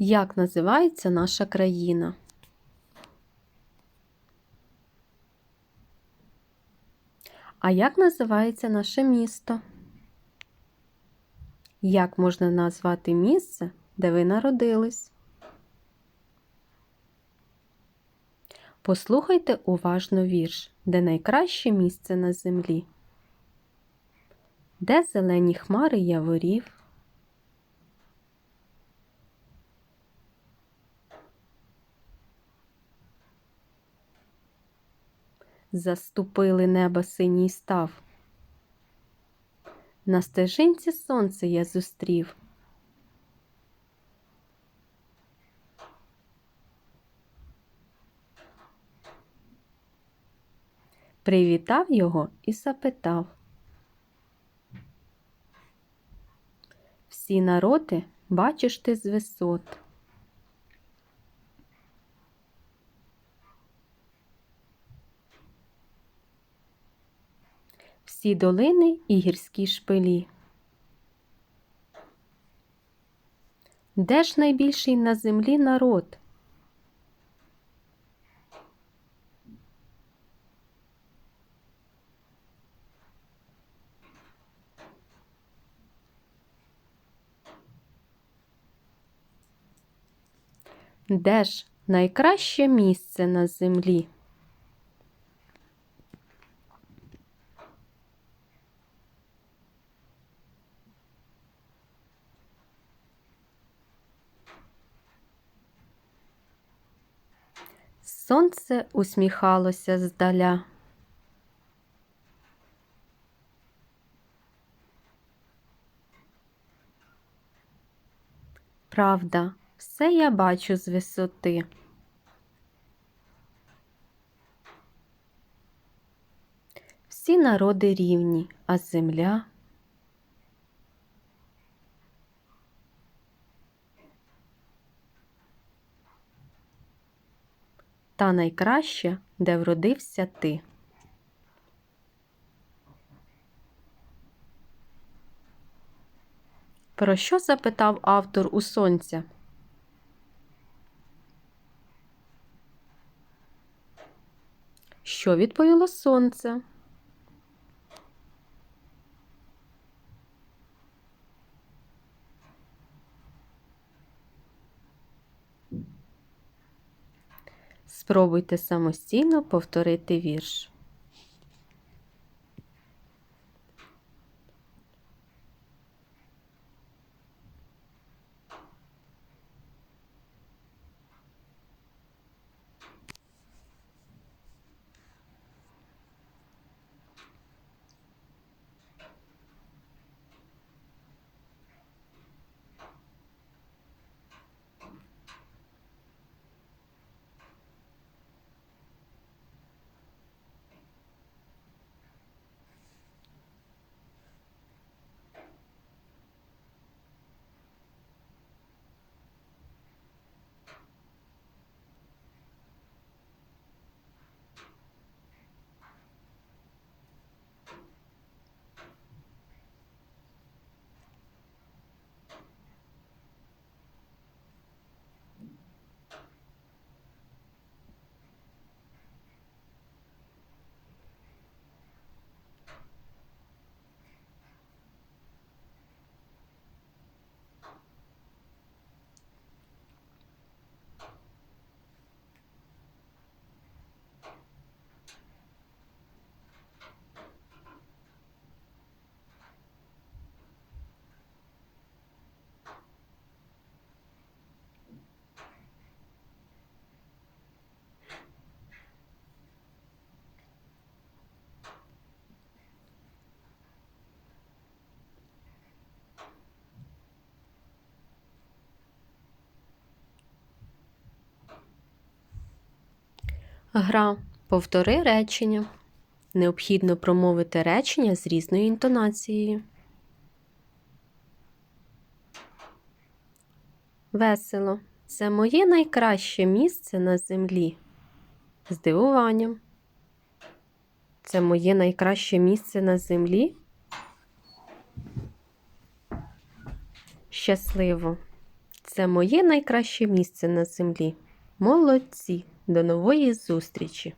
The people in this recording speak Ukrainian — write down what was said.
Як називається наша країна? А як називається наше місто? Як можна назвати місце, де ви народились? Послухайте уважно вірш, де найкраще місце на землі. Де зелені хмари яворів? Заступили неба синій став. На стежинці сонце я зустрів. Привітав його і запитав. Всі народи бачиш ти з висот. Всі долини і гірські шпилі. Де ж найбільший на землі народ? Де ж найкраще місце на землі? Сонце усміхалося здаля. Правда, все я бачу з висоти. Всі народи рівні, а земля та найкраще, де вродився ти. Про що запитав автор у сонця? Що відповіло сонце? Спробуйте самостійно повторити вірш. Гра. Повтори речення. Необхідно промовити речення з різною інтонацією. Весело. Це моє найкраще місце на землі. Здивуванням. Це моє найкраще місце на землі. Щасливо. Це моє найкраще місце на землі. Молодці! До нової зустрічі!